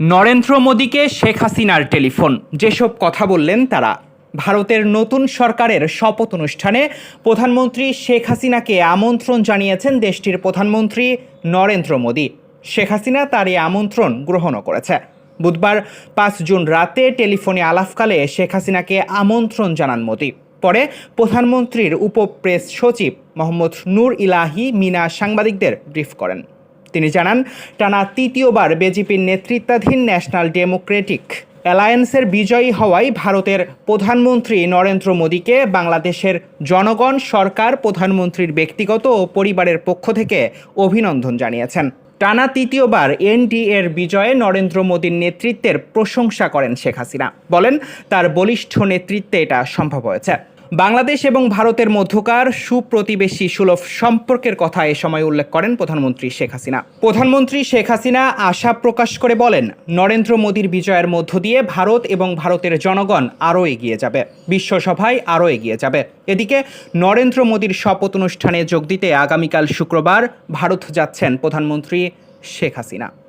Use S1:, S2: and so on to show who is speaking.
S1: নরেন্দ্র মোদীকে শেখ হাসিনার টেলিফোন। যেসব কথা বললেন তারা। ভারতের নতুন সরকারের শপথ অনুষ্ঠানে প্রধানমন্ত্রী শেখ হাসিনাকে আমন্ত্রণ জানিয়েছেন দেশটির প্রধানমন্ত্রী নরেন্দ্র মোদী। শেখ হাসিনা তার এই আমন্ত্রণ গ্রহণও করেছে। বুধবার পাঁচ জুন রাতে টেলিফোনে আলাপকালে শেখ হাসিনাকে আমন্ত্রণ জানান মোদী। পরে প্রধানমন্ত্রীর উপপ্রেস সচিব মোহাম্মদ নূর ইলাহি মিনা সাংবাদিকদের ব্রিফ করেন। তিনি জানান, টানা তৃতীয়বার বিজেপির নেতৃত্বাধীন ন্যাশনাল ডেমোক্রেটিক অ্যালায়েন্সের বিজয়ী হওয়ায় ভারতের প্রধানমন্ত্রী নরেন্দ্র মোদীকে বাংলাদেশের জনগণ, সরকার, প্রধানমন্ত্রীর ব্যক্তিগত ও পরিবারের পক্ষ থেকে অভিনন্দন জানিয়েছেন। টানা তৃতীয়বার এনডিএর বিজয়ে নরেন্দ্র মোদীর নেতৃত্বের প্রশংসা করেন শেখ হাসিনা। বলেন, তার বলিষ্ঠ নেতৃত্বে এটা সম্ভব হয়েছে। বাংলাদেশ এবং ভারতের মধ্যকার সুপ্রতিবেশী সুলভ সম্পর্কের কথা এ সময় উল্লেখ করেন প্রধানমন্ত্রী শেখ হাসিনা। প্রধানমন্ত্রী শেখ হাসিনা আশা প্রকাশ করে বলেন, নরেন্দ্র মোদীর বিজয়ের মধ্য দিয়ে ভারত এবং ভারতের জনগণ আরও এগিয়ে যাবে, বিশ্বসভায় আরও এগিয়ে যাবে। এদিকে, নরেন্দ্র মোদীর শপথ অনুষ্ঠানে যোগ দিতে আগামীকাল শুক্রবার ভারত যাচ্ছেন প্রধানমন্ত্রী শেখ হাসিনা।